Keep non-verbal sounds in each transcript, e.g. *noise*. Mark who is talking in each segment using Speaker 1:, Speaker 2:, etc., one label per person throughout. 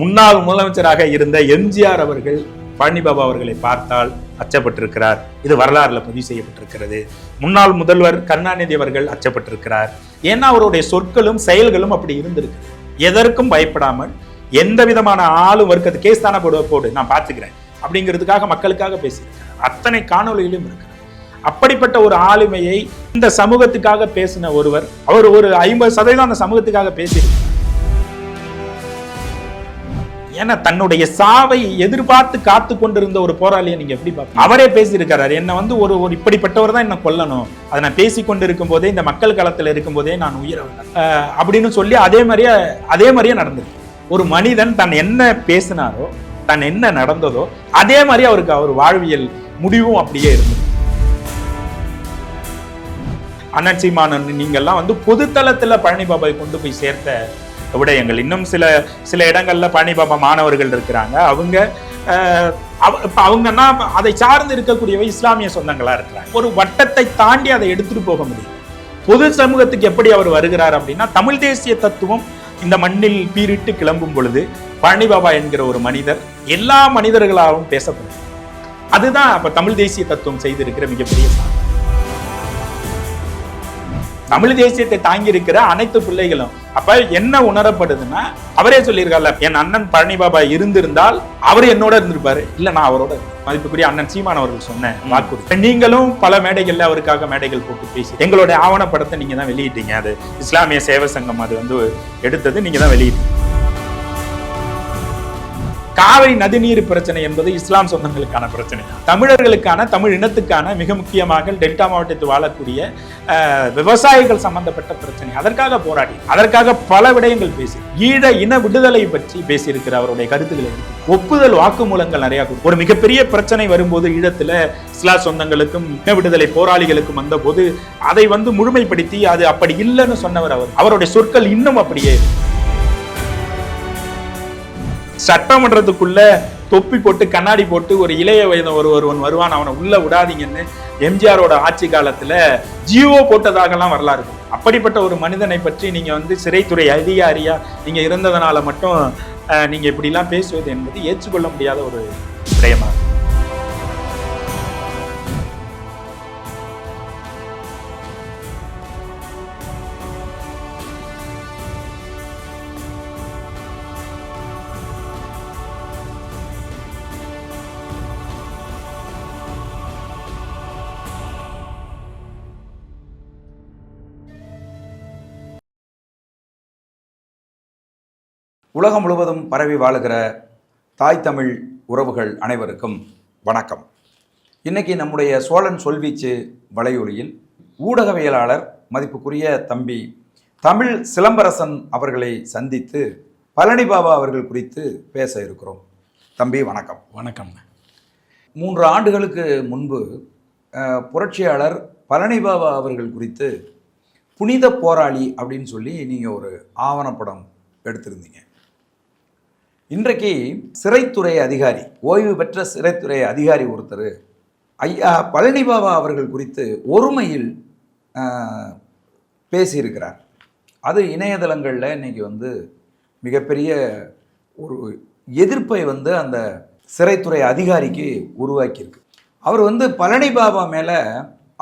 Speaker 1: முன்னாள் முதலமைச்சராக இருந்த எம்ஜிஆர் அவர்கள் பழனிபாபா அவர்களை பார்த்தால் அச்சப்பட்டிருக்கிறார். இது வரலாறுல பதிவு செய்யப்பட்டிருக்கிறது. முன்னாள் முதல்வர் கருணாநிதி அவர்கள் அச்சப்பட்டிருக்கிறார். ஏன்னா அவருடைய சொற்களும் செயல்களும் அப்படி இருந்திருக்கு. எதற்கும் பயப்படாமல் எந்த விதமான ஆளும் வர்க்கத்து கேஸ் தானே போடு போடு நான் பார்த்துக்கிறேன் அப்படிங்கிறதுக்காக மக்களுக்காக பேசியிருக்கிறார். அத்தனை காணொலிகளும் இருக்கிறார் அப்படிப்பட்ட ஒரு ஆளுமையை இந்த சமூகத்துக்காக பேசின ஒருவர் அவர் ஒரு ஐம்பது சதவீதம் அந்த சமூகத்துக்காக பேசியிருக்கிறார். ஏன்னா தன்னுடைய சாவை எதிர்பார்த்து காத்து கொண்டிருந்த ஒரு போராளியை நீங்க எப்படி பார்க்க அவரே பேசியிருக்கிறார் என்ன வந்து ஒரு ஒரு இப்படிப்பட்டவர் தான் என்ன கொல்லணும். அதை நான் பேசி கொண்டு போதே இந்த மக்கள் களத்தில் இருக்கும் போதே நான் உயிரை அப்படின்னு சொல்லி அதே மாதிரியே அதே மாதிரியே நடந்திருக்கு. ஒரு மனிதன் தன் என்ன பேசினாரோ தன் என்ன நடந்ததோ அதே மாதிரி அவருக்கு அவர் வாழ்வியல் முடிவும் அப்படியே இருந்தது. அண்ணன் சீமானன் நீங்கள்லாம் வந்து பொதுத்தளத்தில் பழனி பாபாவை கொண்டு போய் சேர்த்த விடயங்கள் இன்னும் சில சில இடங்கள்ல பழனி பாபா மாணவர்கள் இருக்கிறாங்க. அவங்க அஹ், அவங்கன்னா அதை சார்ந்து இருக்கக்கூடியவை இஸ்லாமிய சொந்தங்களா இருக்கிறாங்க. ஒரு வட்டத்தை தாண்டி அதை எடுத்துட்டு போக முடியும். பொது சமூகத்துக்கு எப்படி அவர் வருகிறார் அப்படின்னா தமிழ் தேசிய தத்துவம் இந்த மண்ணில் பீரிட்டு கிளம்பும் பொழுது பழனி பாபா என்கிற ஒரு மனிதர் எல்லா மனிதர்களாகவும் பேசப்படும். அதுதான் அப்ப தமிழ் தேசிய தத்துவம் செய்திருக்கிற மிகப்பெரிய சாதனை. தமிழ் தேசியத்தை தாங்கி இருக்கிற அனைத்து பிள்ளைகளும். அப்ப என்ன உணரப்படுதுன்னா அவரே சொல்லியிருக்காருல்ல என் அண்ணன் பழனி பாபா இருந்திருந்தால் அவர் என்னோட இருந்திருப்பாரு. இல்ல நான் அவரோட. மதிப்புக்குரிய அண்ணன் சீமான் அவர்கள் சொன்ன வாக்குறுதி நீங்களும் பல மேடைகள்ல அவருக்காக மேடைகள் போட்டு பேசி எங்களுடைய ஆவணப்படத்தை நீங்க தான் வெளியிட்டீங்க. அது இஸ்லாமிய சேவை சங்கம் அது வந்து எடுத்தது நீங்க தான் வெளியிட்டீங்க. காவிரி நதிநீர் பிரச்சனை என்பது இஸ்லாம் சொந்தங்களுக்கான பிரச்சனை தான். தமிழர்களுக்கான தமிழ் இனத்துக்கான மிக முக்கியமாக டெல்டா மாவட்டத்தில் வாழக்கூடிய விவசாயிகள் சம்பந்தப்பட்ட பிரச்சனை. அதற்காக போராடி அதற்காக பல விடயங்கள் பேசி ஈழ இன விடுதலை பற்றி பேசியிருக்கிற அவருடைய கருத்துக்களை ஒப்புதல் வாக்குமூலங்கள் நிறைய ஒரு மிகப்பெரிய பிரச்சனை வரும்போது ஈழத்துல சிலா சொந்தங்களுக்கும் இன விடுதலை போராளிகளுக்கும் வந்த போது அதை வந்து முழுமைப்படுத்தி அது அப்படி இல்லைன்னு சொன்னவர் அவர். அவருடைய சொற்கள் இன்னும் அப்படியே சட்டமன்றத்துக்குள்ள தொப்பி போட்டு கண்ணாடி போட்டு ஒரு இளைய வயது ஒரு ஒருவன் வருவான். அவனை உள்ள விடாதீங்கன்னு எம்ஜிஆரோட ஆட்சி காலத்துல ஜியோ போட்டதாகலாம் வரலாறு. அப்படிப்பட்ட ஒரு மனிதனை பற்றி நீங்க வந்து சிறைத்துறை அதிகாரியா நீங்க இருந்ததுனால மட்டும் நீங்க இப்படிலாம் பேசுவது என்பது ஏற்றுக்கொள்ள முடியாத ஒரு விடயமா
Speaker 2: உலகம் முழுவதும் பரவி வாழுகிற தாய் தமிழ் உறவுகள் அனைவருக்கும் வணக்கம். இன்னைக்கு நம்முடைய சோழன் சொல்வீச்சு வலையொலியில் ஊடகவியலாளர் மதிப்புக்குரிய தம்பி தமிழ் சிலம்பரசன் அவர்களை சந்தித்து பழனி பாபா அவர்கள் குறித்து பேச இருக்கிறோம். தம்பி வணக்கம்.
Speaker 1: வணக்கம்.
Speaker 2: மூன்று ஆண்டுகளுக்கு முன்பு புரட்சியாளர் பழனி பாபா அவர்கள் குறித்து புனித போராளி அப்படின்னு சொல்லி நீங்கள் ஒரு ஆவணப்படம் எடுத்திருந்தீங்க. இன்றைக்கு சிறைத்துறை அதிகாரி ஓய்வு பெற்ற சிறைத்துறை அதிகாரி ஒருத்தர் ஐயா பழனி பாபா அவர்கள் குறித்து ஒருமையில் பேசியிருக்கிறார். அது இணையதளங்களில் இன்றைக்கி வந்து மிகப்பெரிய ஒரு எதிர்ப்பை வந்து அந்த சிறைத்துறை அதிகாரிக்கு உருவாக்கியிருக்கு. அவர் வந்து பழனி பாபா மேலே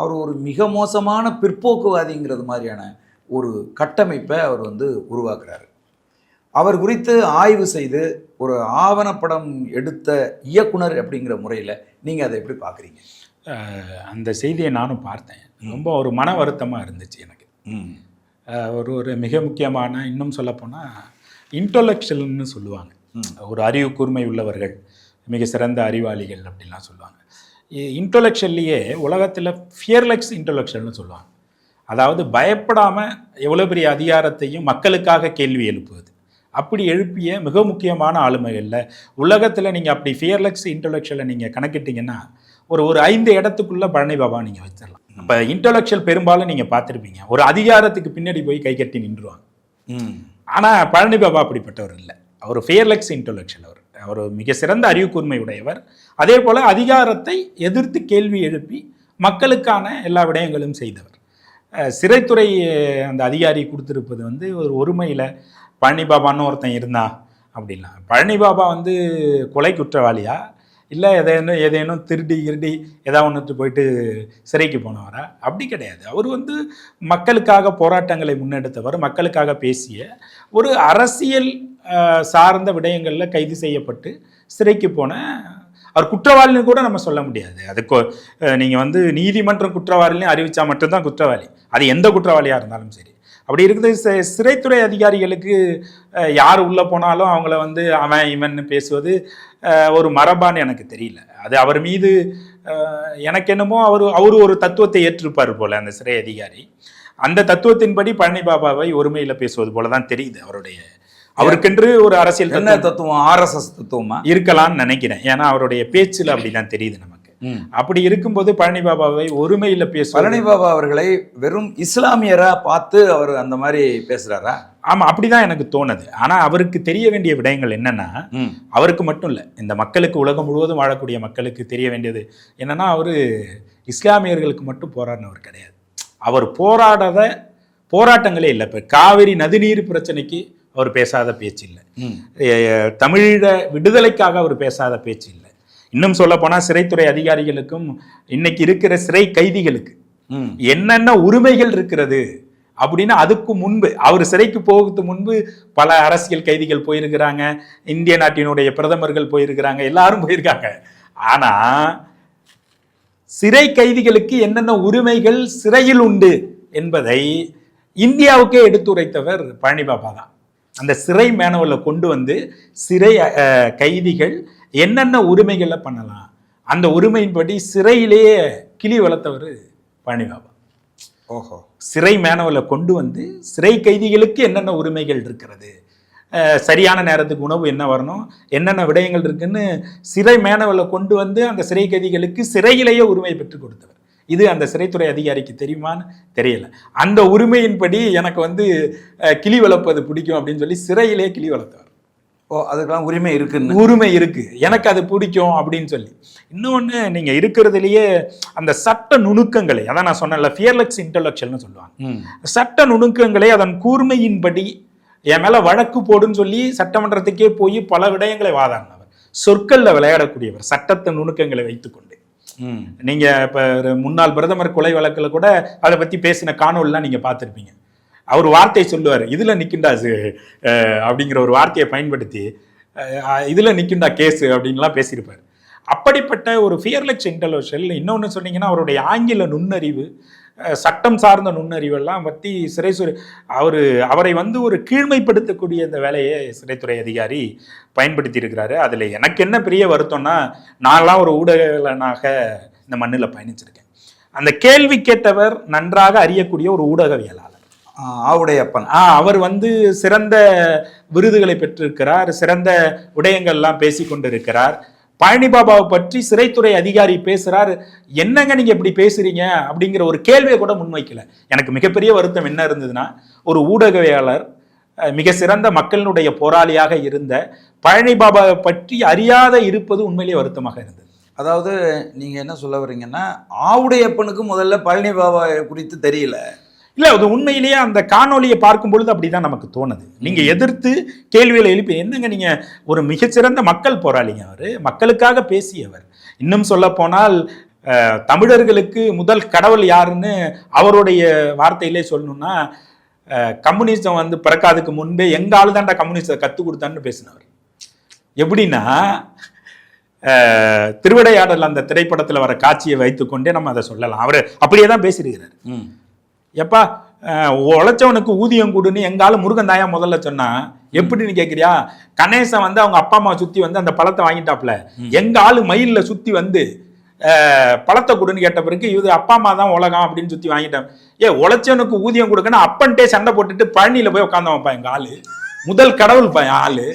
Speaker 2: அவர் ஒரு மிக மோசமான பிற்போக்குவாதிங்கிறது மாதிரியான ஒரு கட்டமைப்பை அவர் வந்து உருவாக்குறாரு. அவர் குறித்து ஆய்வு செய்து ஒரு ஆவணப்படம் எடுத்த இயக்குனர் அப்படிங்கிற முறையில் நீங்கள் அதை எப்படி பார்க்குறீங்க
Speaker 1: அந்த செய்தியை நானும் பார்த்தேன். ரொம்ப ஒரு மன வருத்தமா இருந்துச்சு எனக்கு. ஒரு ஒரு மிக முக்கியமான இன்னும் சொல்லப்போனால் இன்டலெக்சுவல்னு சொல்லுவாங்க. ஒரு அறிவு கூர்மை உள்ளவர்கள் மிக சிறந்த அறிவாளிகள் அப்படிலாம் சொல்லுவாங்க. இன்டலெக்சுவல்லையே உலகத்தில் ஃபியர்லெக்ஸ் இன்டலெக்சுவல்னு சொல்லுவாங்க. அதாவது பயப்படாமல் எவ்வளோ பெரிய அதிகாரத்தையும் மக்களுக்காக கேள்வி எழுப்புவது. அப்படி எழுப்பிய மிக முக்கியமான ஆளுமைகளில் உலகத்தில் நீங்கள் அப்படி ஃபியர்லெக்ஸ் இன்டலெக்சுவலை நீங்கள் கணக்கிட்டீங்கன்னா ஒரு ஒரு ஐந்து இடத்துக்குள்ள பழனி பாபா நீங்கள் வச்சிடலாம் இப்போ இன்டலெக்சுவல் பெரும்பாலும் நீங்கள் பார்த்துருப்பீங்க. ஒரு அதிகாரத்துக்கு பின்னாடி போய் கை கட்டி நின்றுவாங்க. ஆனால் பழனி பாபா அப்படிப்பட்டவர் இல்லை. அவர் ஃபியர்லெக்ஸ் இன்டலெக்சுவல் அவர். அவர் மிக சிறந்த அறிவு கூர்மை உடையவர். அதே போல் அதிகாரத்தை எதிர்த்து கேள்வி எழுப்பி மக்களுக்கான எல்லா விடயங்களும் செய்தவர். சிறைத்துறை அந்த அதிகாரி கொடுத்திருப்பது வந்து ஒரு ஒருமையில் பழனி பாபான்னு ஒருத்தன் இருந்தான் அப்படிலாம் பழனி பாபா வந்து கொலை குற்றவாளியா இல்லை எதேனும் ஏதேனும் திருடி இருடி ஏதாவது ஒன்றுட்டு போயிட்டு சிறைக்கு போனவரா? அப்படி கிடையாது. அவர் வந்து மக்களுக்காக போராட்டங்களை முன்னெடுத்தவர் மக்களுக்காக பேசிய ஒரு அரசியல் சார்ந்த விடயங்களில் கைது செய்யப்பட்டு சிறைக்கு போன அவர் குற்றவாளின்னு கூட நம்ம சொல்ல முடியாது. அதுக்கு நீங்கள் வந்து நீதிமன்றம் குற்றவாளின்னு அறிவித்தா மட்டும்தான் குற்றவாளி. அது எந்த குற்றவாளியாக இருந்தாலும் சரி. அப்படி இருக்குது சிறைத்துறை அதிகாரிகளுக்கு யார் உள்ளே போனாலும் அவங்கள வந்து அவன் இவன்னு பேசுவது ஒரு மரபான்னு எனக்கு தெரியல. அது அவர் மீது எனக்கு என்னமோ அவர் அவர் ஒரு தத்துவத்தை ஏற்றிருப்பார் போல அந்த சிறை அதிகாரி. அந்த தத்துவத்தின்படி பழனி பாபாவை ஒருமையில் பேசுவது போல தான் தெரியுது அவருடைய அவருக்கென்று ஒரு அரசியல்
Speaker 2: என்ன
Speaker 1: தத்துவம்.
Speaker 2: ஆர்எஸ்எஸ் தத்துவமா?
Speaker 1: இருக்கலாம்னு நினைக்கிறேன். ஏன்னா அவருடைய பேச்சுல அப்படிதான் தெரியுது நமக்கு. அப்படி இருக்கும்போது பழனி பாபாவை ஒருமையில பேசுவது.
Speaker 2: பழனி பாபா அவர்களை வெறும் இஸ்லாமியரா பார்த்து அவர் அந்த மாதிரி பேசுறாரா?
Speaker 1: ஆமா அப்படிதான் எனக்கு தோணுது. ஆனா அவருக்கு தெரிய வேண்டிய விடயங்கள் என்னன்னா அவருக்கு மட்டும் இல்லை இந்த மக்களுக்கு உலகம் முழுவதும் வாழக்கூடிய மக்களுக்கு தெரிய வேண்டியது என்னன்னா அவர் இஸ்லாமியர்களுக்கு மட்டும் போராடினவர் கிடையாது. அவர் போராடாத போராட்டங்களே இல்லை. இப்போ காவிரி நதிநீர் பிரச்சனைக்கு அவர் பேசாத பேச்சு இல்லை. தமிழீழ விடுதலைக்காக அவர் பேசாத பேச்சு இல்லை. இன்னும் சொல்ல போனால் சிறைத்துறை அதிகாரிகளுக்கும் இன்னைக்கு இருக்கிற சிறை கைதிகளுக்கு என்னென்ன உரிமைகள் இருக்கிறது அப்படின்னு அதுக்கு முன்பு அவர் சிறைக்கு போகிறதுக்கு முன்பு பல அரசியல் கைதிகள் போயிருக்கிறாங்க இந்திய நாட்டினுடைய பிரதமர்கள் போயிருக்கிறாங்க எல்லாரும் போயிருக்காங்க. ஆனா சிறை கைதிகளுக்கு என்னென்ன உரிமைகள் சிறையில் உண்டு என்பதை இந்தியாவுக்கே எடுத்துரைத்தவர் பழனி பாபா தான். அந்த சிறை மேனுவலை கொண்டு வந்து சிறை கைதிகள் என்னென்ன உரிமைகளை பண்ணலாம்? அந்த உரிமையின்படி சிறையிலேயே கிளி வளர்த்தவர் பழனி பாபா.
Speaker 2: ஓஹோ.
Speaker 1: சிறை மேனுவலை கொண்டு வந்து சிறை கைதிகளுக்கு என்னென்ன உரிமைகள் இருக்கிறது? சரியான நேரத்துக்கு உணவு என்ன வரணும்? என்னென்ன விடயங்கள் இருக்குன்னு சிறை மேனுவலை கொண்டு வந்து அந்த சிறை கைதிகளுக்கு சிறையிலேயே உரிமை பெற்றுக் கொடுத்தவர். இது அந்த சிறைத்துறை அதிகாரிக்கு தெரியுமான்னு தெரியல. அந்த உரிமையின்படி எனக்கு வந்து கிளி வளர்ப்பது பிடிக்கும் அப்படின்னு சொல்லி சிறையிலே கிளி வளர்த்தவர்.
Speaker 2: ஓ அதுக்கெல்லாம் உரிமை இருக்குன்னு.
Speaker 1: உரிமை இருக்கு. எனக்கு அது பிடிக்கும் அப்படின்னு சொல்லி. இன்னொன்று நீங்க இருக்கிறதுலயே அந்த சட்ட நுணுக்கங்களை அதான் நான் சொன்னேன்ல ஃபியர்லெக்ஸ் இன்டலெக்சுவல்னு சொல்லுவாங்க. சட்ட நுணுக்கங்களை அதன் கூர்மையின்படி என் மேல வழக்கு போடுன்னு சொல்லி சட்டமன்றத்துக்கே போய் பல விடயங்களை வாதாடினவர். சொற்கல்ல விளையாடக்கூடியவர் சட்டத்தை நுணுக்கங்களை வைத்துக்கொண்டு.
Speaker 2: ம்.
Speaker 1: நீங்க இப்ப முன்னாள் பிரதமர் கொலை வழக்குல கூட அதை பத்தி பேசின காணொலிலாம் நீங்க பார்த்திருப்பீங்க. அவர் வார்த்தை சொல்லுவார் இதில் நிற்கின்றா அப்படிங்கிற ஒரு வார்த்தையை பயன்படுத்தி இதில் நிற்கின்றா கேஸு? அப்படின்லாம் பேசியிருப்பார். அப்படிப்பட்ட ஒரு ஃபியர்லெக்ஸ் இன்டலோஷல் இன்னொன்று சொன்னீங்கன்னா அவருடைய ஆங்கில நுண்ணறிவு சட்டம் சார்ந்த நுண்ணறிவெல்லாம் பற்றி சிறை அவர் அவரை வந்து ஒரு கீழ்மைப்படுத்தக்கூடிய இந்த வேலையை சிறைத்துறை அதிகாரி பயன்படுத்தியிருக்கிறாரு. அதில் எனக்கு என்ன பெரிய வருத்தம்னா நான்லாம் ஒரு ஊடகனாக இந்த மண்ணில் பயணிச்சிருக்கேன். அந்த கேள்வி கேட்டவர் நன்றாக அறியக்கூடிய ஒரு ஊடகவியலாளர்.
Speaker 2: ஆ, ஆவுடைய அப்பன்
Speaker 1: ஆ அவர் வந்து சிறந்த விருதுகளை பெற்றிருக்கிறார் சிறந்த விடயங்கள்லாம் பேசி கொண்டிருக்கிறார். பழனி பாபாவை பற்றி சிறைத்துறை அதிகாரி பேசுறார் என்னங்க நீங்க இப்படி பேசுறீங்க? அப்படிங்கிற ஒரு கேள்வியை கூட முன்வைக்கல. எனக்கு மிகப்பெரிய வருத்தம் என்ன இருந்ததுன்னா ஒரு ஊடகவியலாளர் மிக சிறந்த மக்களினுடைய போராளியாக இருந்த பழனி பாபாவை பற்றி அறியாத இருப்பது உண்மையிலேயே வருத்தமாக இருந்தது.
Speaker 2: அதாவது நீங்க என்ன சொல்ல வரீங்கன்னா ஆவுடையப்பனுக்கு முதல்ல பழனி பாபா குறித்து தெரியல.
Speaker 1: இல்ல அது உண்மையிலேயே அந்த காணொளியை பார்க்கும் பொழுது அப்படிதான் நமக்கு தோணுது. நீங்க எதிர்த்து கேள்விகளை எழுப்பி என்னங்க நீங்க ஒரு மிகச்சிறந்த மக்கள் போராளிங்க அவரு? மக்களுக்காக பேசியவர். இன்னும் சொல்ல போனால் தமிழர்களுக்கு முதல் கடவுள் யாருன்னு அவருடைய வார்த்தையிலே சொல்லணும்னா அஹ், கம்யூனிசம் வந்து பிறக்காதுக்கு முன்பே எங்க ஆளு தான்டா கம்யூனிஸ்டை கற்றுக் கொடுத்தான்னு பேசினவர். எப்படின்னா திருவிடையாடல் அந்த திரைப்படத்தில் வர காட்சியை வைத்துக்கொண்டே நம்ம அதை சொல்லலாம். அவர் அப்படியே தான் பேசியிருக்கிறார்.
Speaker 2: ம்.
Speaker 1: எப்பா உழைச்சவனுக்கு ஊதியம் கொடுன்னு எங்கால முருகன் தாயா முதல்ல சொன்னா எப்படின்னு கேக்குறியா? கணேசன் வந்து அவங்க அப்பா அம்மா சுத்தி வந்து அந்த பழத்தை வாங்கிட்டாப்ல எங்க ஆளு மயில்ல சுத்தி வந்து பழத்தை கொடுன்னு கேட்ட பிறகு இது அப்பா அம்மா தான் உலகம் அப்படின்னு சுத்தி வாங்கிட்டான். ஏ உழைச்சவனுக்கு ஊதியம் கொடுக்கணும் அப்பன்ட்டே சண்டை போட்டுட்டு பழனியில போய் உட்காந்தவன்ப்பா எங்க ஆளு. முதல் கடவுள் பா என் ஆளு.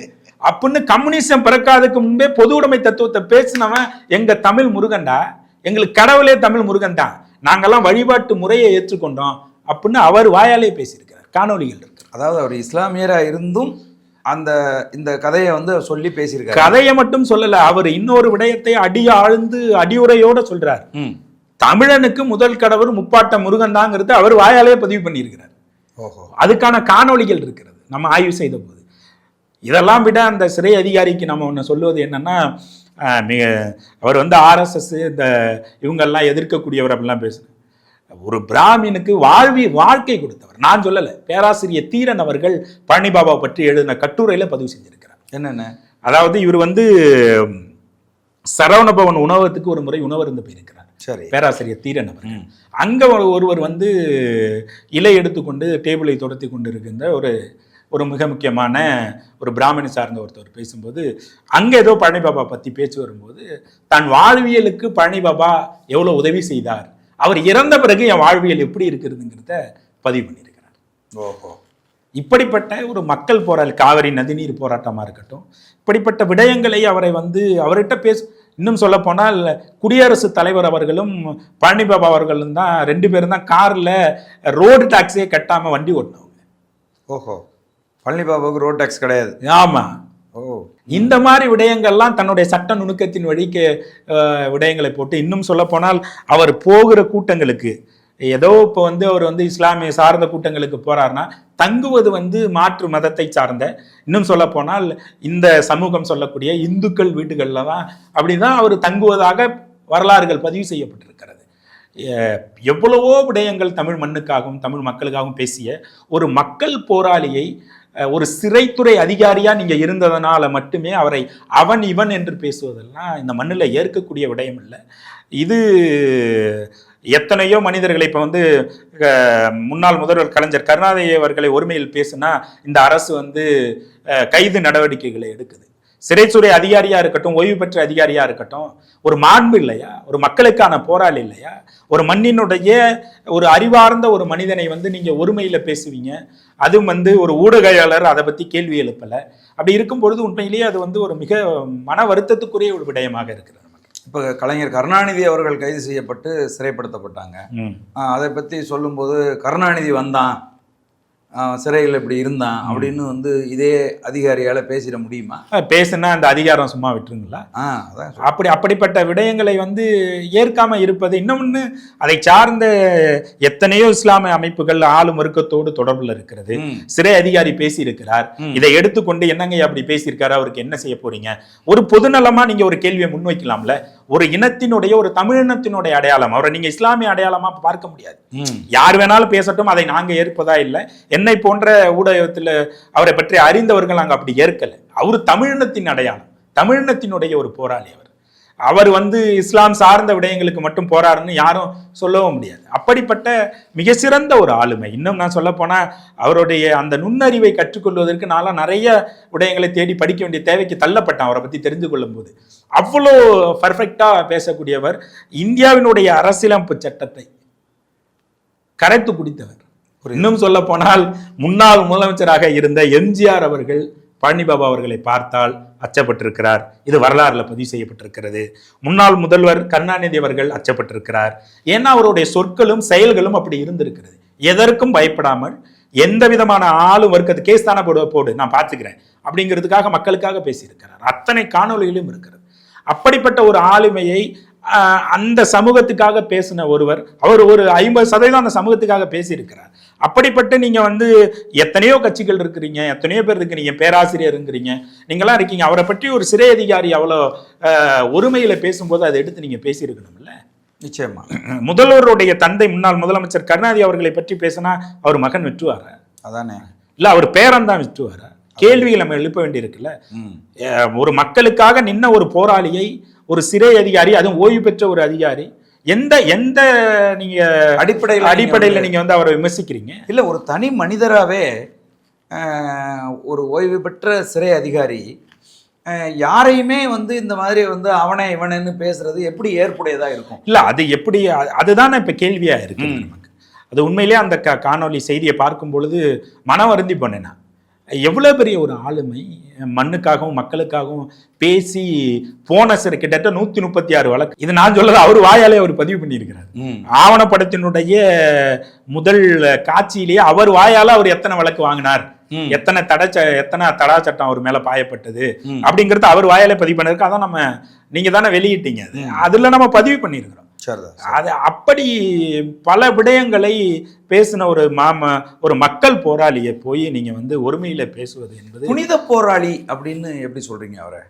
Speaker 1: அப்படின்னு கம்யூனிசம் பிறக்காததுக்கு முன்பே பொது உடைமை தத்துவத்தை பேசினவன் எங்க தமிழ் முருகன்டா. எங்களுக்கு கடவுளே தமிழ் முருகன் தான் நாங்கெல்லாம் வழிபாட்டு முறையை ஏற்றுக்கொண்டோம். அப்படின்னு அவர் வாயாலே பேசியிருக்கிறார். காணொளிகள் இருக்கு.
Speaker 2: அதாவது அவர் இஸ்லாமியரா இருந்தும் அந்த இந்த கதையை வந்து சொல்லி பேசியிருக்காரு.
Speaker 1: கதையை மட்டும் சொல்லல அவர் இன்னொரு விடயத்தை அடி ஆழ்ந்து அடியுரையோட சொல்றார். தமிழனுக்கு முதல் கடவுள் முப்பாட்ட முருகன் தாங்கிறது அவர் வாயாலே பதிவு பண்ணியிருக்கிறார்.
Speaker 2: ஓஹோ.
Speaker 1: அதுக்கான காணொளிகள் இருக்கிறது நம்ம ஆய்வு செய்த போது இதெல்லாம் விட அந்த சிறை அதிகாரிக்கு நம்ம ஒன்று சொல்லுவது என்னன்னா மிக அவர் வந்து ஆர்எஸ்எஸ் இந்த இவங்கெல்லாம் எதிர்க்கக்கூடியவர் அப்படிலாம் பேசுறாரு. ஒரு பிராமினுக்கு வாழ்வி வாழ்க்கை கொடுத்தவர். நான் சொல்லலை. பேராசிரியர் தீரன் அவர்கள் பழனி பாபாவை பற்றி எழுதின கட்டுரையில பதிவு செஞ்சிருக்கிறார்.
Speaker 2: என்னென்ன?
Speaker 1: அதாவது இவர் வந்து சரவணபவன் உணவகத்துக்கு ஒரு முறை உணவருந்து போயிருக்கிறார்.
Speaker 2: சரி.
Speaker 1: பேராசிரியர் தீரன் அவர். அங்க ஒரு- ஒருவர் வந்து இலை எடுத்துக்கொண்டு டேபிளை துரத்தி கொண்டு இருக்கின்ற ஒரு ஒரு மிக முக்கியமான ஒரு பிராமணி சார்ந்த ஒருத்தர் பேசும்போது அங்க ஏதோ பழனி பாபா பத்தி பேச்சு வரும்போது தன் வாழ்வியலுக்கு பழனி பாபா எவ்வளவு உதவி செய்தார்? அவர் இறந்த பிறகு என் வாழ்வியல் எப்படி இருக்கிறதுங்கிறத பதிவு பண்ணியிருக்கிறார்.
Speaker 2: ஓஹோ.
Speaker 1: இப்படிப்பட்ட ஒரு மக்கள் போராளி காவிரி நதிநீர் போராட்டமா இருக்கட்டும் இப்படிப்பட்ட விடயங்களை அவரை வந்து அவர்கிட்ட பேச இன்னும் சொல்ல போனால் குடியரசுத் தலைவர் அவர்களும் பழனி பாபா அவர்களும் தான் ரெண்டு பேரும் தான் கார்ல ரோடு டாக்ஸியே கட்டாம வண்டி ஓட்டினவங்க.
Speaker 2: ஓஹோ. பழனி பாபாவுக்கு ரோட் டேக்ஸ் கிடையாது.
Speaker 1: ஆமா.
Speaker 2: ஓ
Speaker 1: இந்த மாதிரி விடயங்கள்லாம் தன்னுடைய சட்ட நுணுக்கத்தின் வழிக்கு விடயங்களை போட்டு இன்னும் சொல்ல போனால் அவர் போகிற கூட்டங்களுக்கு ஏதோ இப்போ வந்து அவர் வந்து இஸ்லாமிய சார்ந்த கூட்டங்களுக்கு போறாருன்னா தங்குவது வந்து மாற்று மதத்தை சார்ந்த இன்னும் சொல்ல போனால் இந்த சமூகம் சொல்லக்கூடிய இந்துக்கள் வீடுகளில் தான் அப்படிதான் அவர் தங்குவதாக வரலாறுகள் பதிவு செய்யப்பட்டிருக்கிறது. எவ்வளவோ விடயங்கள் தமிழ் மண்ணுக்காகவும் தமிழ் மக்களுக்காகவும் பேசிய ஒரு மக்கள் போராளியை ஒரு சிறைத்துறை அதிகாரியா நீங்க இருந்ததனால மட்டுமே அவரை அவன் இவன் என்று பேசுவதெல்லாம் இந்த மண்ணில் ஏற்கக்கூடிய விடயம் இல்லை. இது எத்தனையோ மனிதர்களை இப்போ வந்து முன்னாள் முதல்வர் கலைஞர் கருணாநிதி அவர்களை ஒருமையில் பேசுனா இந்த அரசு வந்து கைது நடவடிக்கைகளை எடுக்குது. சிறைத்துறை அதிகாரியா இருக்கட்டும் ஓய்வு பெற்ற அதிகாரியா இருக்கட்டும் ஒரு மாண்பு இல்லையா? ஒரு மக்களுக்கான போராளி இல்லையா? ஒரு மண்ணினுடைய ஒரு அறிவார்ந்த ஒரு மனிதனை வந்து நீங்க ஒருமையில பேசுவீங்க. அதுவும் வந்து ஒரு ஊடகையாளர் அதை பத்தி கேள்வி எழுப்பல. அப்படி இருக்கும் பொழுது உண்மையிலேயே அது வந்து ஒரு மிக மன வருத்தத்துக்குரிய ஒரு விடயமாக இருக்கிறது
Speaker 2: இப்போ கலைஞர் கருணாநிதி அவர்கள் கைது செய்யப்பட்டு சிறைப்படுத்தப்பட்டாங்க. அதை பற்றி சொல்லும்போது கருணாநிதி வந்தான். சிறையில் இப்படி இருந்தான் அப்படின்னு வந்து இதே அதிகாரியால் பேசிட முடியுமா?
Speaker 1: பேசுனா அந்த அதிகாரம் சும்மா விட்டுருங்களா. அப்படி அப்படிப்பட்ட விடயங்களை வந்து ஏற்காம இருப்பது இன்னொன்று அதை சார்ந்த எத்தனையோ இஸ்லாமிய அமைப்புகள் ஆளும் வர்க்கத்தோடு தொடர்புல இருக்கிறது. சிறை அதிகாரி பேசியிருக்கிறார். இதை எடுத்துக்கொண்டு என்னங்க அப்படி பேசியிருக்காரு? அவருக்கு என்ன செய்ய போறீங்க? ஒரு பொதுநலமா நீங்க ஒரு கேள்வியை முன்வைக்கலாம்ல. ஒரு இனத்தினுடைய ஒரு தமிழினத்தினுடைய அடையாளம். அவரை நீங்க இஸ்லாமிய அடையாளமா பார்க்க முடியாது. யார் வேணாலும் பேசட்டும் அதை நாங்க ஏற்பதா இல்லை. என்னை போன்ற ஊடகத்துல அவரை பற்றி அறிந்தவர்கள் நாங்க அப்படி ஏற்கல. அவர் தமிழினத்தின் அடையாளம். தமிழினத்தினுடைய ஒரு போராளி அவர். அவர் வந்து இஸ்லாம் சார்ந்த விடயங்களுக்கு மட்டும் போறாருன்னு யாரும் சொல்லவும் முடியாது. அப்படிப்பட்ட மிக சிறந்த ஒரு ஆளுமை. இன்னும் நான் சொல்ல போனா அவருடைய அந்த நுண்ணறிவை கற்றுக்கொள்வதற்கு நான்லாம் நிறைய விடயங்களை தேடி படிக்க வேண்டிய தேவைக்கு தள்ளப்பட்டேன் அவரை பத்தி தெரிந்து கொள்ளும் போது அவ்வளோ பர்ஃபெக்டா பேசக்கூடியவர் இந்தியாவினுடைய அரசியலமைப்பு சட்டத்தை கரைத்து குடித்தவர் இன்னும் சொல்ல போனால் முன்னாள் முதலமைச்சராக இருந்த எம்ஜிஆர் அவர்கள் பழனிபாபா அவர்களை பார்த்தால் அச்சப்பட்டிருக்கிறார். இது வரலாறுல பதிவு செய்யப்பட்டிருக்கிறது. முன்னாள் முதல்வர் கருணாநிதி அவர்கள் அச்சப்பட்டிருக்கிறார். ஏன்னா அவருடைய சொற்களும் செயல்களும் அப்படி இருந்திருக்கிறது. எதற்கும் பயப்படாமல் எந்த விதமான ஆளும் வர்க்கத்து கேஸ் தானே போடு போடு நான் பார்த்துக்கிறேன் அப்படிங்கிறதுக்காக மக்களுக்காக பேசியிருக்கிறார். அத்தனை காணொலிகளும் இருக்கிறது. அப்படிப்பட்ட ஒரு ஆளுமையை அந்த சமூகத்துக்காக பேசின ஒருவர் அவர் ஒரு ஐம்பது சதவீதம் அந்த சமூகத்துக்காக பேசியிருக்கிறார். அப்படிப்பட்ட நீங்க வந்து எத்தனையோ கட்சிகள் இருக்கிறீங்க எத்தனையோ பேர் இருக்கிறீங்க பேராசிரியர் இருக்கிறீங்க நீங்களாம் இருக்கீங்க அவரை பற்றி ஒரு சிறை அதிகாரி அவ்வளோ ஒருமையில பேசும்போது அதை எடுத்து நீங்க பேசியிருக்கணும்ல?
Speaker 2: நிச்சயமா.
Speaker 1: முதல்வருடைய தந்தை முன்னாள் முதலமைச்சர் கருணாநிதி அவர்களை பற்றி பேசினா அவர் மகன் விட்டுவாரா?
Speaker 2: அதானே.
Speaker 1: இல்ல அவர் பேரன் தான் விட்டுவாரா கேள்விகள் நம்ம எழுப்ப வேண்டியிருக்குல்ல. ஒரு மக்களுக்காக நின்ன ஒரு போராளியை ஒரு சிறை அதிகாரி அதுவும் ஓய்வு பெற்ற ஒரு அதிகாரி எந்த எந்த நீங்க
Speaker 2: அடிப்படையில்
Speaker 1: அடிப்படையில நீங்க வந்து அவரை விமர்சிக்கிறீங்க?
Speaker 2: இல்லை ஒரு தனி மனிதராகவே ஒரு ஓய்வு பெற்ற சிறை அதிகாரி யாரையுமே வந்து இந்த மாதிரி வந்து அவனை இவனன்னு பேசுறது எப்படி ஏற்புடையதா இருக்கும்?
Speaker 1: இல்ல அது எப்படி அதுதானே இப்ப கேள்வியா இருக்கு அது உண்மையிலேயே அந்த கா- காணொளி செய்தியை பார்க்கும் பொழுது மனம் வருந்தி போனேன் நான். எவ்வளவு பெரிய ஒரு ஆளுமை மண்ணுக்காகவும் மக்களுக்காகவும் பேசி போன சிறை கிட்டத்தட்ட நூத்தி முப்பத்தி ஆறு வழக்கு. இது நான் சொல்லது அவர் வாயாலே அவர் பதிவு பண்ணியிருக்கிறார். ஆவணப்படத்தினுடைய முதல் காட்சியிலேயே அவர் வாயால அவர் எத்தனை வழக்கு வாங்கினார். எத்தனை தடை ச- எத்தனை தடா சட்டம் அவர் மேல பாயப்பட்டது. அப்படிங்கறது அவர் வாயால பதிவு பண்ணிருக்கு அதான் நம்ம நீங்க தானே வெளியிட்டீங்க. அது அதுல நம்ம பதிவு பண்ணியிருக்கிறோம். அது அப்படி பல விடயங்களை பேசின ஒரு மாம ஒரு மக்கள் போராளியை போய் நீங்க வந்து ஒருமையில பேசுவது என்பது
Speaker 2: புனித போராளி அப்படின்னு எப்படி சொல்றீங்க அவரை?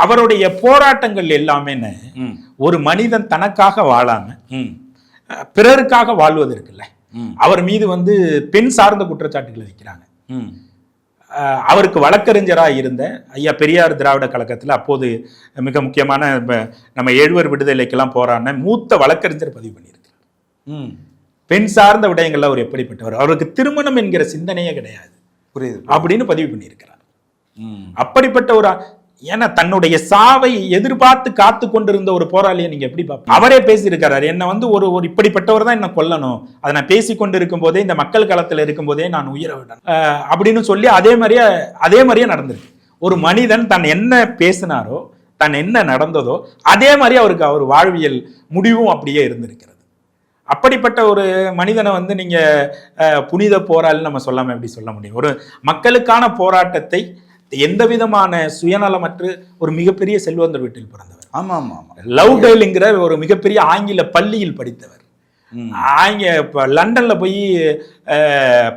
Speaker 1: அவருடைய போராட்டங்கள் எல்லாமே ஒரு மனிதன் தனக்காக வாழாம பிறருக்காக வாழ்வது இருக்குல்ல அவர் மீது வந்து பெண் சார்ந்த குற்றச்சாட்டுகளை வைக்கிறாங்க. அவருக்கு வழக்கறிஞராக இருந்த ஐயா பெரியார் திராவிட கழகத்தில் அப்போது மிக முக்கியமான நம்ம எழுவர் விடுதலைக்கெல்லாம் போராடின மூத்த வழக்கறிஞர் பதிவு பண்ணியிருக்கிறார்.
Speaker 2: ம்.
Speaker 1: பெண் சார்ந்த விடயங்கள்ல அவர் எப்படிப்பட்டவர்? அவருக்கு திருமணம் என்கிற சிந்தனையே கிடையாது.
Speaker 2: புரியுது.
Speaker 1: அப்படின்னு பதிவு பண்ணியிருக்கிறார். அப்படிப்பட்ட ஒரு ஏன்னா தன்னுடைய சாவை எதிர்பார்த்து காத்து கொண்டிருந்த ஒரு போராளியை நீங்க எப்படி பார்ப்பீங்க? அவரே பேசியிருக்கிறார் என்ன வந்து ஒரு ஒரு இப்படிப்பட்டவர் தான் என்ன கொல்லணும். அதை நான் பேசி கொண்டு இருக்கும் போதே இந்த மக்கள் களத்தில் இருக்கும் போதே நான் உயிரை விடணும். அப்படின்னு சொல்லி அதே மாதிரியே அதே மாதிரியே நடந்திருக்கு. ஒரு மனிதன் தன் என்ன பேசினாரோ தன் என்ன நடந்ததோ அதே மாதிரி அவருக்கு அவர் வாழ்வியல் முடிவும் அப்படியே இருந்திருக்கிறது. அப்படிப்பட்ட ஒரு மனிதனை வந்து நீங்க புனித போராளின்னு நம்ம சொல்லாம எப்படி சொல்ல முடியும்? ஒரு மக்களுக்கான போராட்டத்தை எந்த விதமான சுயநலமற்று ஒரு மிகப்பெரிய செல்வந்தர் வீட்டில் பிறந்தவர்.
Speaker 2: ஆமா ஆமா ஆமா
Speaker 1: லவ்டேலுங்கிற ஒரு மிகப்பெரிய ஆங்கில பள்ளியில் படித்தவர். ஆங்க இப்போ லண்டன்ல போய்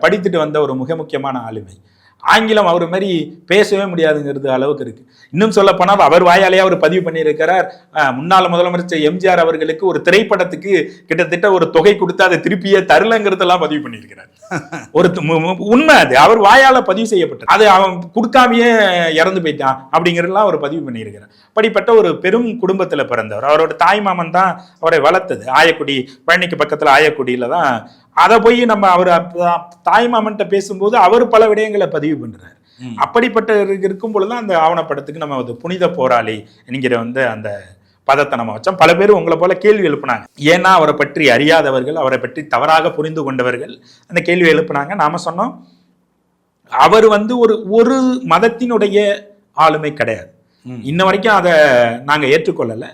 Speaker 1: படித்துட்டு வந்த ஒரு மிக முக்கியமான ஆளுமை. ஆங்கிலம் அவர் மாதிரி பேசவே முடியாதுங்கிறது அளவுக்கு இருக்கு. இன்னும் சொல்ல போனால் அவர் வாயாலேயே அவர் பதிவு பண்ணியிருக்கிறார். முன்னாள் முதலமைச்சர் எம்ஜிஆர் அவர்களுக்கு ஒரு திரைப்படத்துக்கு கிட்டத்தட்ட ஒரு தொகை கொடுத்து அதை திருப்பியே தரலங்கிறதெல்லாம் பதிவு பண்ணியிருக்கிறார். *laughs* ஒரு உண்மை அது. அவர் வாயால பதிவு செய்யப்பட்டது. அது அவன் கொடுக்காமயே இறந்து போயிட்டான் அப்படிங்கிறதெல்லாம் அவர் பதிவு பண்ணியிருக்கிறார். அப்படிப்பட்ட ஒரு பெரும் குடும்பத்துல பிறந்தவர். அவரோட தாய் மாமன் தான் அவரை வளர்த்தது. ஆயக்குடி பழனிக்கு பக்கத்துல ஆயக்குடியில தான் அதை போய் நம்ம அவர் அப்ப- தாய் மாமன்கிட்ட பேசும்போது அவர் பல விடயங்களை பதிவு பண்றாரு. அப்படிப்பட்ட இருக்கு- இருக்கும் பொழுது அந்த ஆவணப்படத்துக்கு நம்ம அது புனித போராளி என்கிற வந்து அந்த பதத்தை நம்ம வச்சோம். பல பேர் உங்களை போல கேள்வி எழுப்புனாங்க. ஏன்னா அவரை பற்றி அறியாதவர்கள் அவரை பற்றி தவறாக புரிந்து கொண்டவர்கள் அந்த கேள்வி எழுப்புனாங்க. நாம சொன்னோம் அவர் வந்து ஒரு ஒரு மதத்தினுடைய ஆளுமை கிடையாது. இன்ன வரைக்கும் அதை நாங்க ஏற்றுக்கொள்ளல.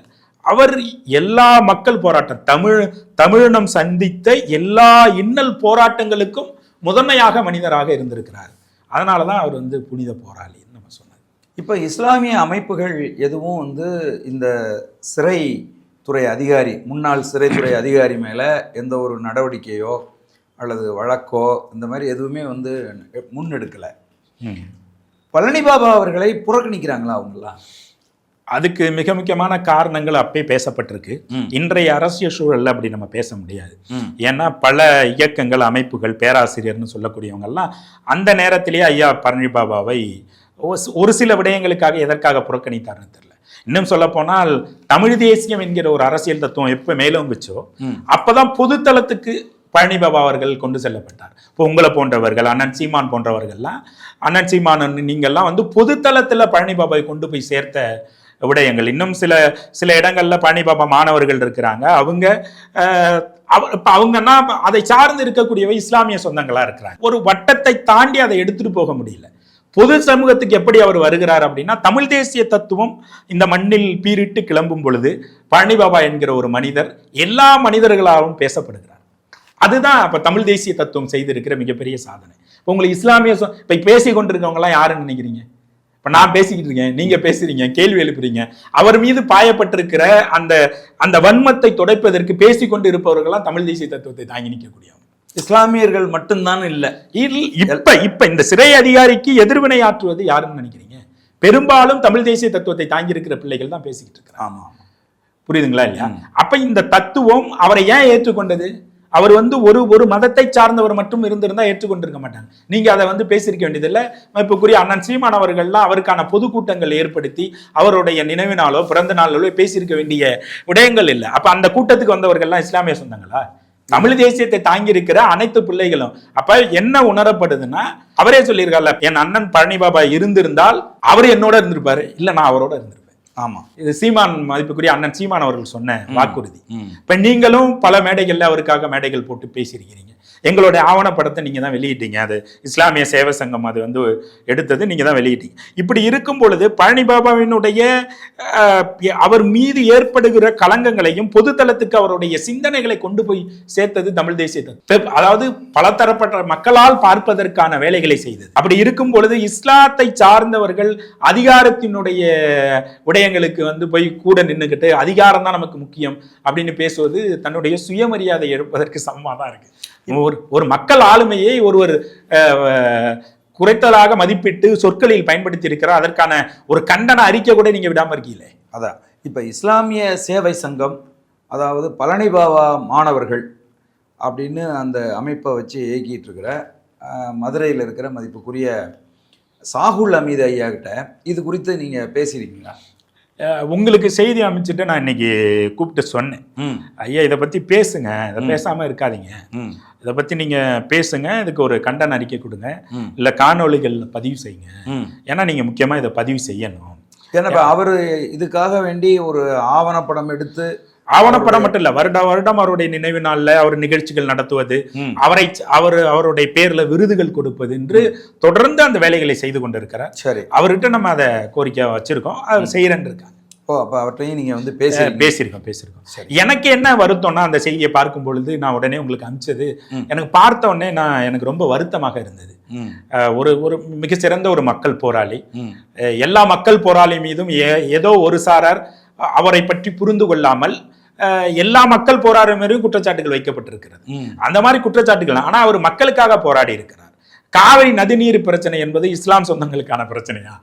Speaker 1: அவர் எல்லா மக்கள் போராட்டம் தமிழ் தமிழினம் சந்தித்த எல்லா இன்னல் போராட்டங்களுக்கும் முதன்மையாக மனிதராக இருந்திருக்கிறார். அதனால தான் அவர் வந்து புனித போராளின்னு நம்ம சொன்னது
Speaker 2: இப்போ இஸ்லாமிய அமைப்புகள் எதுவும் வந்து இந்த சிறை துறை அதிகாரி முன்னாள் சிறைத்துறை அதிகாரி மேலே எந்த ஒரு நடவடிக்கையோ அல்லது வழக்கோ இந்த மாதிரி எதுவுமே வந்து முன்னெடுக்கலை. பழனி பாபா அவர்களை புறக்கணிக்கிறாங்களா அவங்களாம்
Speaker 1: அதுக்கு மிக முக்கியமான காரணங்கள் அப்பே பேசப்பட்டிருக்கு. இன்றைய அரசியல் சூழல்ல அப்படி நம்ம பேச முடியாது. ஏன்னா பல இயக்கங்கள் அமைப்புகள் பேராசிரியர்னு சொல்லக்கூடியவங்கெல்லாம் அந்த நேரத்திலேயே ஐயா பழனி பாபாவை ஒரு- சில விடயங்களுக்காக எதற்காக புறக்கணித்தார்னு தெரியல. இன்னும் சொல்ல போனால் தமிழ் தேசியம் என்கிற ஒரு அரசியல் தத்துவம் எப்ப மேலோங்குச்சோ அப்பதான் பொதுத்தளத்துக்கு பழனி பாபா அவர்கள் கொண்டு செல்லப்பட்டார். இப்போ உங்களை போன்றவர்கள் அண்ணன் சீமான் போன்றவர்கள்லாம் அண்ணன் சீமான் நீங்கள்லாம் வந்து பொதுத்தளத்துல பழனி பாபாவை கொண்டு போய் சேர்த்த விடயங்கள். இன்னும் சில சில இடங்கள்ல பழனி பாபா மாணவர்கள் இருக்கிறாங்க. அவங்க இப்போ அவங்கன்னா அதை சார்ந்து இருக்கக்கூடியவை இஸ்லாமிய சொந்தங்களா இருக்கிறாங்க. ஒரு வட்டத்தை தாண்டி அதை எடுத்துட்டு போக முடியல. பொது சமூகத்துக்கு எப்படி அவர் வருகிறார் அப்படின்னா தமிழ் தேசிய தத்துவம் இந்த மண்ணில் பீரிட்டு கிளம்பும் பொழுது பழனி பாபா என்கிற ஒரு மனிதர் எல்லா மனிதர்களாலும் பேசப்படுகிறார். அதுதான் இப்போ தமிழ் தேசிய தத்துவம் செய்திருக்கிற மிகப்பெரிய சாதனை. இப்போ உங்களுக்கு இஸ்லாமிய இப்போ பேசி கொண்டிருக்கவங்கலாம் யாருன்னு நினைக்கிறீங்க? இப்ப நான் பேசிக்கிட்டு இருக்கேன் நீங்க பேசுறீங்க கேள்வி எழுப்புறீங்க. அவர் மீது பாயப்பட்டிருக்கிற அந்த அந்த வன்மத்தை துடைப்பதற்கு பேசி கொண்டு இருப்பவர்கள்லாம் தமிழ் தேசிய தத்துவத்தை தாங்கி நிற்கக்கூடியவங்க.
Speaker 2: இஸ்லாமியர்கள் மட்டும்தான் இல்லை.
Speaker 1: இல்- இப்ப இப்ப இந்த சிறை அதிகாரிக்கு எதிர்வினை ஆற்றுவது யாருன்னு நினைக்கிறீங்க? பெரும்பாலும் தமிழ் தேசிய தத்துவத்தை தாங்கி இருக்கிற பிள்ளைகள் தான் பேசிக்கிட்டு இருக்கிறாங்க.
Speaker 2: ஆமாம்
Speaker 1: புரியுதுங்களா இல்லையா? அப்ப இந்த தத்துவம் அவரை ஏன் ஏற்றுக்கொண்டது? அவர் வந்து ஒரு ஒரு மதத்தை சார்ந்தவர் மட்டும் இருந்திருந்தா ஏற்றுக்கொண்டிருக்க மாட்டாங்க. நீங்க அதை வந்து பேசியிருக்க வேண்டியதில்லை. இப்பக்குரிய அண்ணன் சீமான் அவர்கள்லாம் அவருக்கான பொதுக்கூட்டங்கள் ஏற்படுத்தி அவருடைய நினைவினாலோ பிறந்த நாளோ பேசியிருக்க வேண்டிய விடயங்கள் இல்லை. அப்ப அந்த கூட்டத்துக்கு வந்தவர்கள்லாம் இஸ்லாமிய சொந்தங்களா? தமிழ் தேசியத்தை தாங்கி இருக்கிற அனைத்து பிள்ளைகளும். அப்ப என்ன உணரப்படுதுன்னா அவரே சொல்லியிருக்கார்ல என் அண்ணன் பழனி பாபா இருந்திருந்தால் அவர் என்னோட இருந்திருப்பாரு. இல்ல நான் அவரோட இருந்திருப்பேன்.
Speaker 2: ஆமாம்
Speaker 1: இது சீமான் மதிப்புக்குரிய அண்ணன் சீமான் அவர்கள் சொன்ன வாக்குறுதி. இப்ப நீங்களும் பல மேடைகள்ல அவருக்காக மேடைகள் போட்டு பேசியிருக்கிறீங்க. எங்களுடைய ஆவணப்படத்தை நீங்கள் தான் வெளியிட்டீங்க. அது இஸ்லாமிய சேவை சங்கம் அது வந்து எடுத்தது நீங்கள் தான் வெளியிட்டீங்க. இப்படி இருக்கும் பொழுது பழனி பாபாவினுடைய அவர் மீது ஏற்படுகிற களங்கங்களையும் பொதுத்தளத்துக்கு அவருடைய சிந்தனைகளை கொண்டு போய் சேர்த்தது தமிழ் தேசிய அதாவது பலதரப்பட்ட மக்களால் பார்ப்பதற்கான வேலைகளை செய்தது. அப்படி இருக்கும் பொழுது இஸ்லாத்தை சார்ந்தவர்கள் அதிகாரத்தினுடைய விடயங்களுக்கு வந்து போய் கூட நின்றுக்கிட்டு அதிகாரம் தான் நமக்கு முக்கியம் அப்படின்னு பேசுவது தன்னுடைய சுயமரியாதை எடுப்பதற்கு சமமாக தான் இருக்கு. ஒரு ஒரு மக்கள் ஆளுமையை ஒருவர் குறைத்ததாக குறைத்தலாக மதிப்பிட்டு சொற்களில் பயன்படுத்தி இருக்கிறார் அதற்கான ஒரு கண்டன அறிக்கை கூட நீங்கள் விடாமல் இருக்கீங்களே.
Speaker 2: அதான் இப்போ இஸ்லாமிய சேவை சங்கம் அதாவது பழனி பாபா மாணவர்கள் அப்படின்னு அந்த அமைப்பை வச்சு இயக்கிட்டு இருக்கிற மதுரையில் இருக்கிற மதிப்புக்குரிய சாகுல் அமீது ஐயா கிட்ட இது குறித்து நீங்கள் பேசியிருக்கீங்களா?
Speaker 1: உங்களுக்கு செய்தி அமைச்சிட்டு நான் இன்னைக்கு கூப்பிட்டு சொன்னேன். ஐயா இதை பத்தி பேசுங்க. இதை பேசாம இருக்காதீங்க. இதை பத்தி நீங்க பேசுங்க. இதுக்கு ஒரு கண்டன அறிக்கை கொடுங்க. இல்ல காணொளிகள் பதிவு செய்யுங்க. ஏன்னா நீங்க முக்கியமா இதை பதிவு செய்யணும்.
Speaker 2: ஏன்னா அவர் இதுக்காக வேண்டி ஒரு ஆவணப்படம் எடுத்து
Speaker 1: ஆவணப்படம் மட்டும் இல்ல வருட வருடம் அவருடைய நினைவு நாள்ல அவர் நிகழ்ச்சிகள் நடத்துவது அவரை அவர் அவருடைய பேர்ல விருதுகள் கொடுப்பது என்று தொடர்ந்து அந்த வேலைகளை செய்து கொண்டிருக்கிறார்.
Speaker 2: சரி.
Speaker 1: அவர்கிட்ட நம்ம அதை கோரிக்கை வச்சிருக்கோம். அவர் செய்யறேன்னு இருக்காங்க
Speaker 2: ஓ அப்போ அவர்கிட்டையும் நீங்கள் வந்து பேசி
Speaker 1: பேசியிருக்கோம் பேசியிருக்கோம். எனக்கு என்ன வருத்தம்னா அந்த செய்தியை பார்க்கும் பொழுது நான் உடனே உங்களுக்கு அனுப்பிச்சது. எனக்கு பார்த்த உடனே நான் எனக்கு ரொம்ப வருத்தமாக இருந்தது. ஒரு ஒரு மிக சிறந்த ஒரு மக்கள் போராளி. எல்லா மக்கள் போராளி மீதும் ஏ- ஏதோ ஒரு சாரார் அவரை பற்றி புரிந்து கொள்ளாமல் எல்லா மக்கள் போராளி மீதும் குற்றச்சாட்டுகள் வைக்கப்பட்டிருக்கிறது. அந்த மாதிரி குற்றச்சாட்டுகள் ஆனா அவர் மக்களுக்காக போராடி இருக்கிறார். காவிரி நதிநீர் பிரச்சனை என்பது இஸ்லாம் சொந்தங்களுக்கான பிரச்சனையா?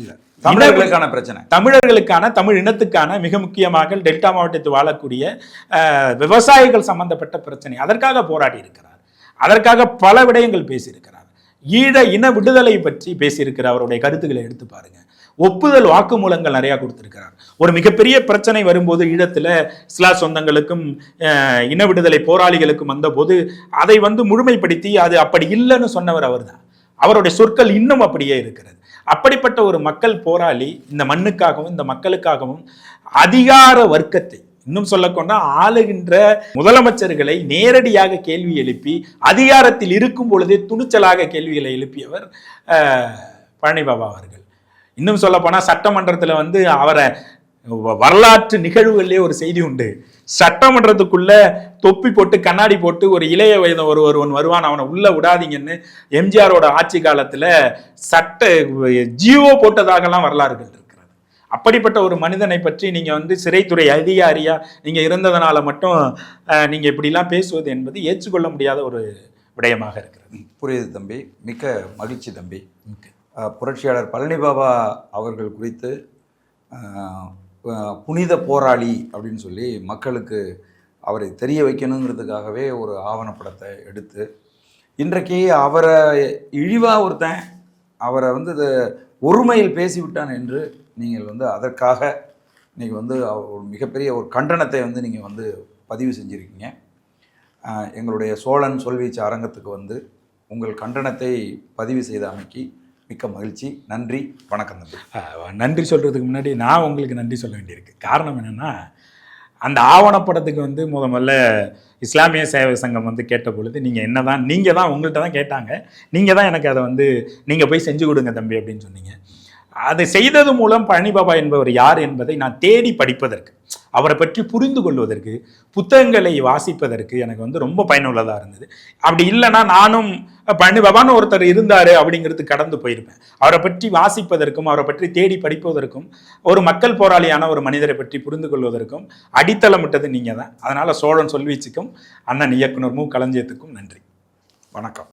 Speaker 2: இல்லை. தமிழர்களுக்கான பிரச்சனை.
Speaker 1: தமிழர்களுக்கான தமிழ் இனத்துக்கான மிக முக்கியமாக டெல்டா மாவட்டத்தில் வாழக்கூடிய விவசாயிகள் சம்பந்தப்பட்ட பிரச்சனை. அதற்காக போராடி இருக்கிறார். அதற்காக பல விடயங்கள் பேசியிருக்கிறார். ஈழ இன விடுதலை பற்றி பேசியிருக்கிற அவருடைய கருத்துக்களை எடுத்து பாருங்க. ஒப்புதல் வாக்குமூலங்கள் நிறையா கொடுத்துருக்கிறார். ஒரு மிகப்பெரிய பிரச்சனை வரும்போது ஈழத்தில் சிலா சொந்தங்களுக்கும் இன விடுதலை போராளிகளுக்கும் வந்தபோது அதை வந்து முழுமைப்படுத்தி அது அப்படி இல்லைன்னு சொன்னவர் அவர்தான். அவருடைய சொற்கள் இன்னும் அப்படியே இருக்கிறது. அப்படிப்பட்ட ஒரு மக்கள் போராளி இந்த மண்ணுக்காகவும் இந்த மக்களுக்காகவும் அதிகார வர்க்கத்தை இன்னும் சொல்லக்கொண்டா ஆளுகின்ற முதலமைச்சர்களை நேரடியாக கேள்வி எழுப்பி அதிகாரத்தில் இருக்கும் பொழுதே துணிச்சலாக கேள்விகளை எழுப்பியவர் பழனிபாபா அவர்கள். இன்னும் சொல்ல சட்டமன்றத்தில் வந்து அவரை வ- வரலாற்று நிகழ்வுகளிலே ஒரு செய்தி உண்டு. சட்டமன்றத்துக்குள்ள தொப்பி போட்டு கண்ணாடி போட்டு ஒரு இளைய வயது ஒரு ஒருவன் வருவான் அவனை உள்ள விடாதீங்கன்னு எம்ஜிஆரோட ஆட்சி காலத்துல சட்ட ஜியோ போட்டதாகலாம் வரலாறுகள் அப்படிப்பட்ட ஒரு மனிதனை பற்றி நீங்க வந்து சிறைத்துறை அதிகாரியா நீங்க இருந்ததனால மட்டும் அஹ், நீங்க இப்படிலாம் பேசுவது என்பது ஏற்றுக்கொள்ள முடியாத ஒரு விடயமாக இருக்கிறது.
Speaker 2: புரியுது தம்பி. மிக்க மகிழ்ச்சி தம்பி. புரட்சியாளர் பழனி பாபா அவர்கள் குறித்து புனித போராளி அப்படின்னு சொல்லி மக்களுக்கு அவரை தெரிய வைக்கணுங்கிறதுக்காகவே ஒரு ஆவணப்படத்தை எடுத்து இன்றைக்கு அவரை இழிவா ஒருத்தன் அவரை வந்து இது ஒருமையில் பேசிவிட்டான் என்று நீங்கள் வந்து அதற்காக நீங்கள் வந்து ஒரு மிகப்பெரிய ஒரு கண்டனத்தை வந்து நீங்கள் வந்து பதிவு செஞ்சுருக்கீங்க. எங்களுடைய சோழன் சொல்வீச்சு அரங்கத்துக்கு வந்து உங்கள் கண்டனத்தை பதிவு செய்த அமைக்கி மிக்க மகிழ்ச்சி. நன்றி. வணக்கம் தம்பி.
Speaker 1: நன்றி சொல்கிறதுக்கு முன்னாடி நான் உங்களுக்கு நன்றி சொல்ல வேண்டியிருக்கு. காரணம் என்னென்னா அந்த ஆவணப்படத்துக்கு வந்து முத முதல்ல இஸ்லாமிய சேவை சங்கம் வந்து கேட்ட பொழுது நீங்கள் என்ன தான் நீங்கள் தான் உங்கள்கிட்ட தான் கேட்டாங்க. நீங்கள் தான் எனக்கு அதை வந்து நீங்கள் போய் செஞ்சு கொடுங்க தம்பி அப்படின்னு சொன்னீங்க. அதை செய்தது மூலம் பழனி பாபா என்பவர் யார் என்பதை நான் தேடி படிப்பதற்கு அவரை பற்றி புரிந்து கொள்வதற்கு புத்தகங்களை வாசிப்பதற்கு எனக்கு வந்து ரொம்ப பயனுள்ளதாக இருந்தது. அப்படி இல்லைன்னா நானும் பழனி பாபான்னு ஒருத்தர் இருந்தார் அப்படிங்கிறது கடந்து போயிருப்பேன். அவரை பற்றி வாசிப்பதற்கும் அவரை பற்றி தேடி படிப்பதற்கும் ஒரு மக்கள் போராளியான ஒரு மனிதரை பற்றி புரிந்து கொள்வதற்கும் அடித்தளமிட்டது நீங்கள் தான் அதனால் சோழன் சொல்வீச்சுக்கும் அண்ணன் இயக்குனர் மு. களஞ்சியத்துக்கும் நன்றி.
Speaker 2: வணக்கம்.